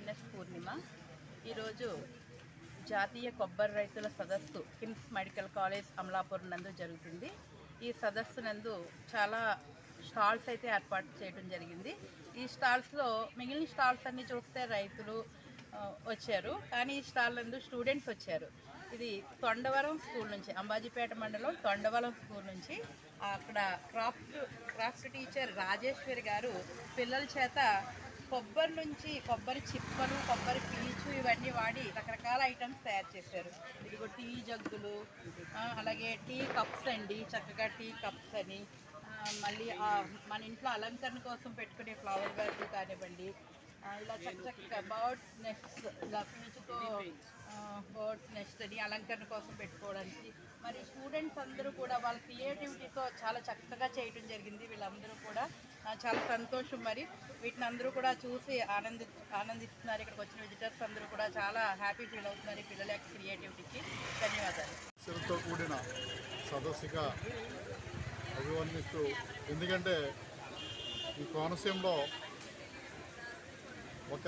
TNS పూర్ణిమ. ఈరోజు జాతీయ కొబ్బరి రైతుల సదస్సు కిమ్స్ మెడికల్ కాలేజ్ అమలాపూర్ నందు జరుగుతుంది. ఈ సదస్సు నందు చాలా స్టాల్స్ అయితే ఏర్పాటు చేయడం జరిగింది. ఈ స్టాల్స్లో మిగిలిన స్టాల్స్ అన్ని చూస్తే రైతులు వచ్చారు. కానీ ఈ స్టాల్ నందు స్టూడెంట్స్ వచ్చారు. ఇది తొండవరం స్కూల్ నుంచి అంబాజీపేట మండలం తొండవరం స్కూల్ నుంచి. అక్కడ క్రాఫ్ట్ క్రాఫ్ట్ టీచర్ రాజేశ్వరి గారు పిల్లల చేత కొబ్బరి నుంచి కొబ్బరి చిప్పలు కొబ్బరి పీచు ఇవన్నీ వాడి రకరకాల ఐటమ్స్ తయారు చేశారు. ఇదిగో టీ జగ్గులు అలాగే టీ కప్స్ అండి. చక్కగా టీ కప్స్ అని. మళ్ళీ మన ఇంట్లో అలంకరణ కోసం పెట్టుకునే ఫ్లవర్ వేస్ కానివ్వండి ఇలా చక్క బర్డ్స్ నెక్స్ట్ ఇలా పీచుతో బర్డ్స్ నెక్స్ట్ అని అలంకరణ కోసం పెట్టుకోవడానికి. మరి స్టూడెంట్స్ అందరూ కూడా వాళ్ళ క్రియేటివిటీతో చాలా చక్కగా చేయడం జరిగింది. వీళ్ళందరూ కూడా చాలా సంతోషం మరి. వీటిని అందరూ కూడా చూసి ఆనంది ఆనందిస్తున్నారు. ఇక్కడికి వచ్చిన విజిటర్స్ అందరూ కూడా చాలా హ్యాపీ ఫీల్ అవుతున్నారు పిల్లల యొక్క క్రియేటివిటీకి ధన్యవాదాలు. కూడిన సదస్సుగా అభివర్ణిస్తూ ఎందుకంటే ఈ కోనసీమలో ఒక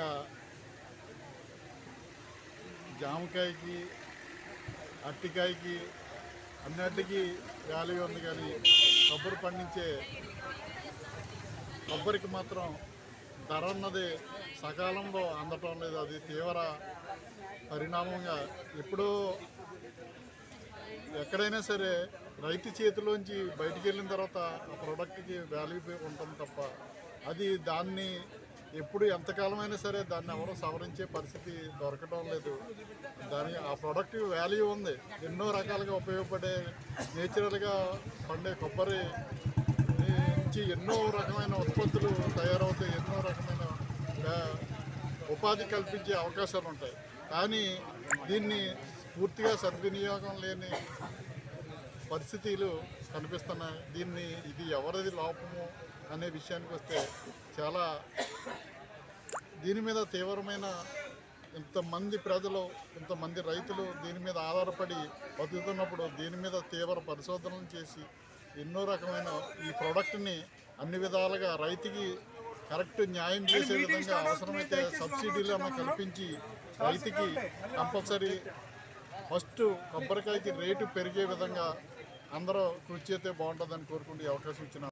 జామకాయకి అట్టికాయకి అన్నిటికీ వ్యాల్యూ ఉంది కానీ కొబ్బరి పండించే కొబ్బరికి మాత్రం ధర అన్నది సకాలంలో అందటం లేదు. అది తీవ్ర పరిణామంగా ఎప్పుడూ ఎక్కడైనా సరే రైతు చేతిలోంచి బయటికి వెళ్ళిన తర్వాత ఆ ప్రోడక్ట్కి వాల్యూ ఉంటుంది తప్ప అది దాన్ని ఎప్పుడు ఎంతకాలమైనా సరే దాన్ని ఎవరో సవరించే పరిస్థితి దొరకడం లేదు. దాని ఆ ప్రోడక్ట్ వాల్యూ ఉంది. ఎన్నో రకాలుగా ఉపయోగపడే నేచురల్గా పండే కొబ్బరి నుంచి ఎన్నో రకమైన ఉత్పత్తులు తయారవుతాయి ఎన్నో రకమైన ఉపాధి కల్పించే అవకాశాలు ఉంటాయి కానీ దీన్ని పూర్తిగా సద్వినియోగం లేని పరిస్థితులు కనిపిస్తున్నాయి. దీన్ని ఇది ఎవరిది లోపము అనే విషయానికి వస్తే చాలా దీని మీద తీవ్రమైన ఇంతమంది ప్రజలు ఇంతమంది రైతులు దీని మీద ఆధారపడి బతుకుతున్నప్పుడు దీని మీద తీవ్ర పరిశోధనలు చేసి ఎన్నో రకమైన ఈ ప్రోడక్ట్ని అన్ని విధాలుగా రైతుకి కరెక్ట్ న్యాయం చేసే విధంగా అవసరమైతే సబ్సిడీలను కల్పించి రైతుకి కంపల్సరీ ఫస్ట్ కొబ్బరికాయకి రేటు పెరిగే విధంగా అందరూ కృషి చేస్తే బాగుంటుందని కోరుకుంటూ అవకాశం ఇచ్చిన